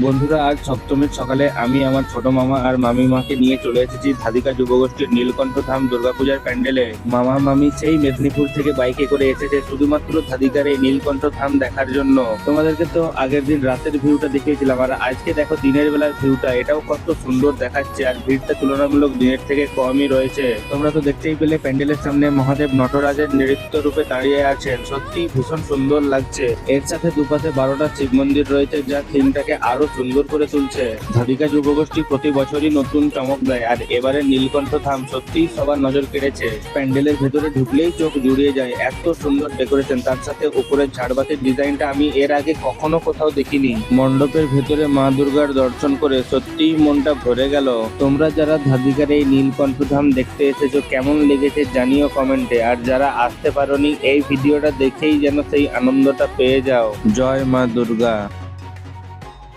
বন্ধুরা, আজ সপ্তমীর সকালে আমি আমার ছোট মামা আর মামি মাকে নিয়ে চলে এসেছি ধাদিকা যুবগোষ্ঠীর নীলকণ্ঠ ধাম দুর্গাপূজার প্যান্ডেলে। মামা, মামি সেই মেদিনীপুর থেকে বাইকে করে এসেছে শুধুমাত্র ধাদিকার এই নীলকণ্ঠ ধাম দেখার জন্য। তোমাদেরকে তো আগের দিন রাতের ভিউটা দেখিয়েছিলাম, আর আজকে দেখো দিনের বেলার ভিউটা। এটাও কত সুন্দর দেখাচ্ছে, আর ভিড়টা তুলনামূলক দিনের থেকে কমই রয়েছে। তোমরা তো দেখতেই পেলে প্যান্ডেলের সামনে মহাদেব নটরাজের নৃত্য রূপে দাঁড়িয়ে আছেন। সত্যি ভীষণ সুন্দর লাগছে। এর সাথে দুপাশে বারোটা শিব মন্দির রয়েছে, যা থিমটাকে আরও সুন্দর করে তুলছে। ধাদিকা যুবগোষ্ঠী প্রতি বছরই নতুন চমক দেয়, আর এবারে নীলকণ্ঠ ধাম সত্যিই সবার নজর কেড়েছে। প্যান্ডেলের ভেতরে ঢুকলেই চোখ জুড়িয়ে যায়, এত সুন্দর ডেকোরেশন। তার সাথে উপরের ঝাড়বাতির ডিজাইনটা আমি এর আগে কখনো কোথাও দেখিনি। মণ্ডপের ভেতরে মা দুর্গার দর্শন করে সত্যিই মনটা ভরে গেল। তোমরা যারা ধাদিকার এই নীলকণ্ঠ ধাম দেখতে এসেছ, কেমন লেগেছে জানিও কমেন্টে। আর যারা আসতে পারোনি, এই ভিডিওটা দেখেই যেন সেই আনন্দটা পেয়ে যাও। জয় মা দুর্গা।